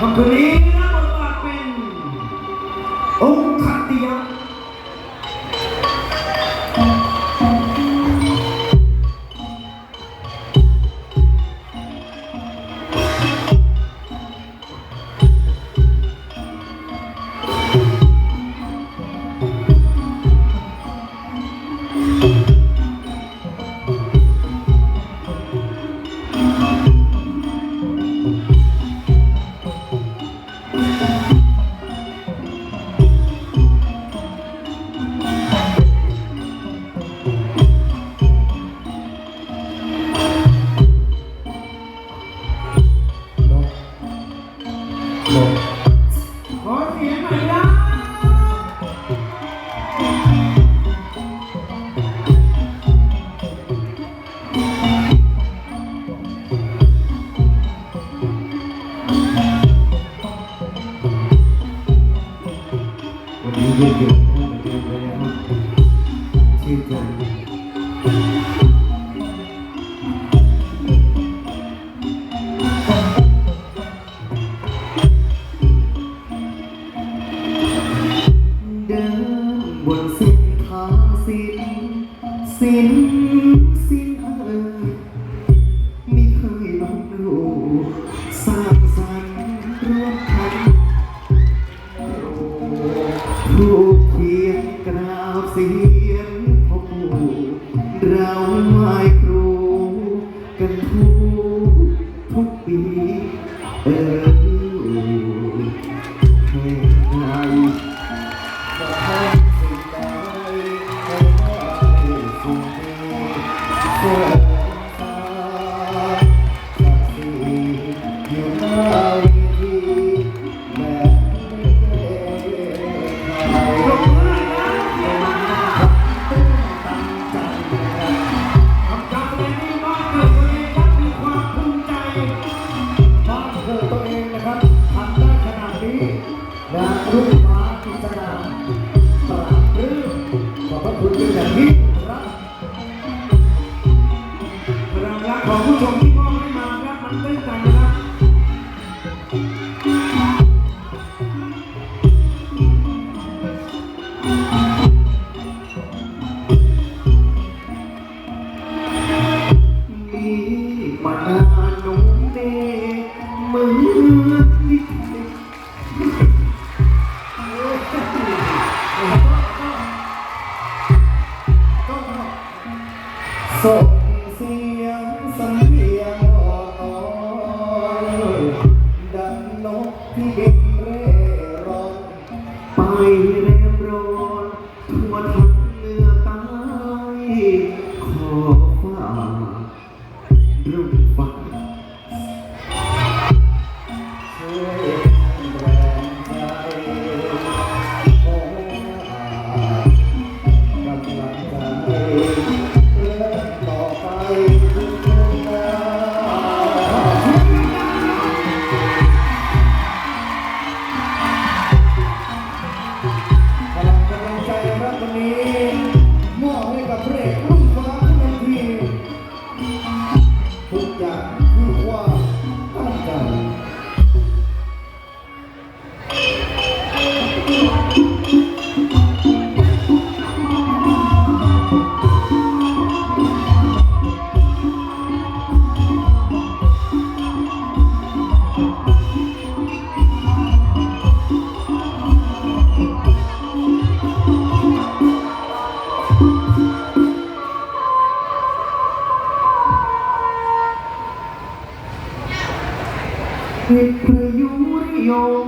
คำคืนนี้รับบทบาทเป็นองค์ วั เราไหว้ครูกันทุกทุกปีเออให้ใครจะทำสิ่งใดให้ได้สิ่งนี้เนะรุ่งฟ้ากิจนาปราบปลื้มขอบพระคุณเป็นอย่างยิ่งครับพลังรักของผู้ชมที่มอบให้มาครับมันตื้นตันนะครับมีมานาหนุ่มเดเหมือน สำเนียงอ่อนดังนกที่บินเร่ร่อนไปเร่ร่อนทั่วทั้งเนื้อใต้ขอฟ้ารุ่ง รั เหตุประยุรยง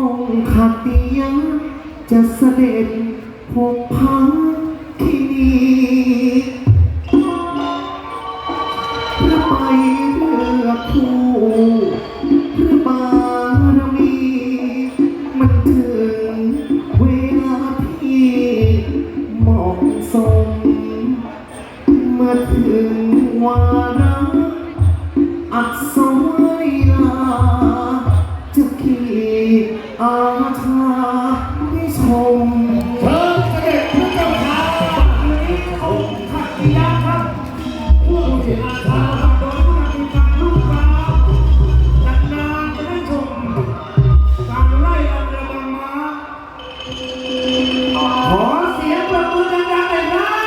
องค์ขัตติยะจะเสด็จพบพังที่นี่เพื่อไปเลือกคู่เพื่อบารมีมันถึงเวลาที่เหมาะสมเมื่อถึงวาระอักษรลา อาชาพิชมเพิ่เสด็จพระเจ้าค่ะนี้องค์ขัตติยะครับผู้ที่อาชาโดยผู้นำทีมานลูกค้านานๆจะได้ชมการไล่อันระบังมาขอเสียงประมือดังๆเลยนะ